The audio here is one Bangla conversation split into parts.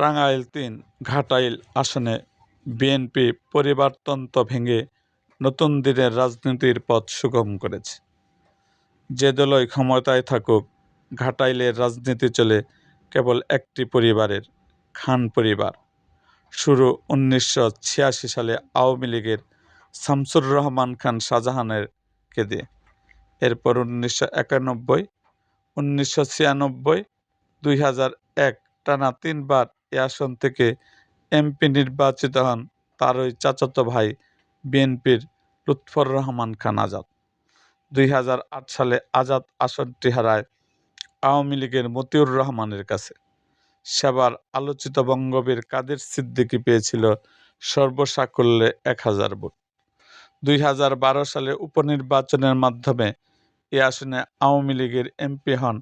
টাঙ্গাইল তিন ঘাটাইল আসনে বিএনপি পরিবারতন্ত্র ভেঙে নতুন দিনের রাজনীতির পথ সুগম করেছে। যে দলই ক্ষমতায় থাকুক, ঘাটাইলের রাজনীতি চলে কেবল একটি পরিবারের, খান পরিবার। শুরু উনিশশো ছিয়াশি সালে আওয়ামী লীগের শামসুর রহমান খান শাহজাহানের কে দিয়ে। এরপর উনিশশো একানব্বই, উনিশশো ছিয়ানব্বই, দুই হাজার এক টানা তিনবার এ আসন থেকে এমপি নির্বাচিত হন তার ওই চাচাতো ভাই বিএনপির লুৎফর রহমান খান আজাদ। দুই হাজার আট সালে আজাদ আসনটি হারায় আওয়ামী লীগের মতিউর রহমানের কাছে। সেবার আলোচিত বঙ্গবীর কাদের সিদ্দিকি পেয়েছিল সর্বসাকল্যে এক হাজার ভোট। দুই হাজার বারো সালে উপনির্বাচনের মাধ্যমে এ আসনে আওয়ামী লীগের এমপি হন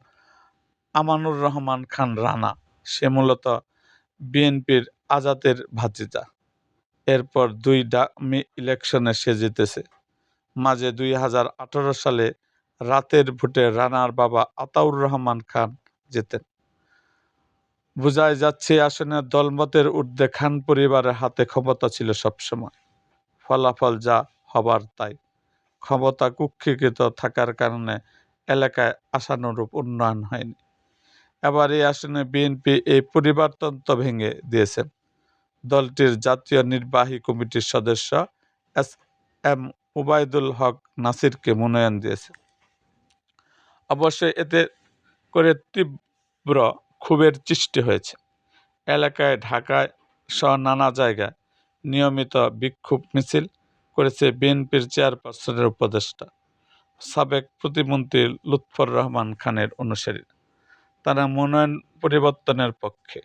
আমানুর রহমান খান রানা। সে মূলত বিএনপির আজাদের ভাতিজা। এরপর দুই ডামি ইলেকশনে সে জিতেছে। মাঝে দুই হাজার আঠেরো সালে রাতের ভোটে রানার বাবা আতাউর রহমান খান জেতেন। বোঝাই যাচ্ছে, আসনে দলমতের ঊর্ধ্বে খান পরিবারের হাতে ক্ষমতা ছিল সবসময়। ফলাফল যা হবার তাই। ক্ষমতা কুক্ষিকৃত থাকার কারণে এলাকায় আশানুরূপ উন্নয়ন হয়নি। এবার এই আসনে বিএনপি এই পরিবারতন্ত্র ভেঙে দিয়েছেন দলটির জাতীয় নির্বাহী কমিটির সদস্য এস এম উবায়দুল হক নাসিরকে মনোনয়ন দিয়েছে। অবশ্যই এতে করে তীব্র ক্ষোভের সৃষ্টি হয়েছে। এলাকায়, ঢাকায় সহ নানা জায়গায় নিয়মিত বিক্ষোভ মিছিল করেছে বিএনপির চেয়ারপারসনের উপদেষ্টা। সাবেক প্রতিমন্ত্রী লুৎফর রহমান খানের অনুসারীরা তারা মনোনয়ন পরিবর্তনের পক্ষে।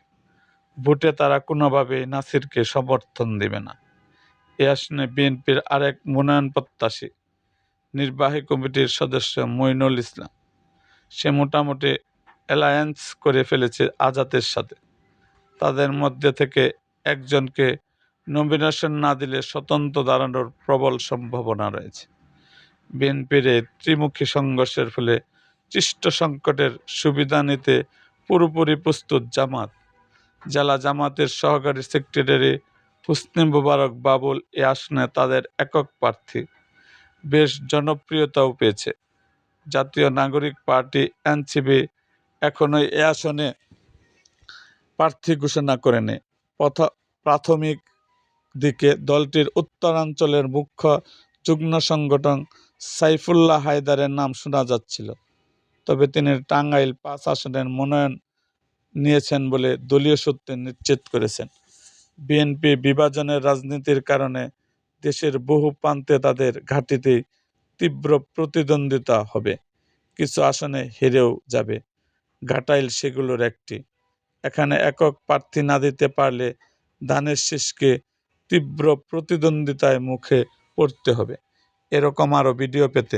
ভোটে তারা কোনোভাবেই নাসিরকে সমর্থন দেবে না। এ আসনে বিএনপির আরেক মনোনয়ন প্রত্যাশী নির্বাহী কমিটির সদস্য মইনুল ইসলাম। সে মোটামুটি অ্যালায়েন্স করে ফেলেছে আজাদের সাথে। তাদের মধ্যে থেকে একজনকে নমিনেশন না দিলে স্বতন্ত্র দাঁড়ানোর প্রবল সম্ভাবনা রয়েছে। বিএনপির এই ত্রিমুখী সংঘর্ষের ফলে সৃষ্ট সংকটের সুবিধা নিতে পুরোপুরি প্রস্তুত জামাত। জেলা জামাতের সহকারী সেক্রেটারি হুসনি মুবারক বাবুল এ আসনে তাদের একক প্রার্থী। বেশ জনপ্রিয়তাও পেয়েছে। জাতীয় নাগরিক পার্টি এনসিবি এখনও এ আসনে প্রার্থী ঘোষণা করেনি। প্রাথমিক দিকে দলটির উত্তরাঞ্চলের মুখ্য যুগ্ম সংগঠন সাইফুল্লাহ হায়দারের নাম শোনা যাচ্ছিল। তবে তিনি টাঙ্গাইল পাঁচ আসনের মনোনয়ন নিয়েছেন বলে দলীয় সূত্রে নিশ্চিত করেছেন। বিএনপি বিভাজনের রাজনীতির কারণে দেশের বহু প্রান্তে তাদের ঘাঁটিতে তীব্র প্রতিদ্বন্দ্বিতা হবে। কিছু আসনে হেরেও যাবে। ঘাটাইল সেগুলোর একটি। এখানে একক প্রার্থী না দিতে পারলে ধানের শীষকে তীব্র প্রতিদ্বন্দ্বিতায় মুখে পড়তে হবে। এরকম আরও ভিডিও পেতে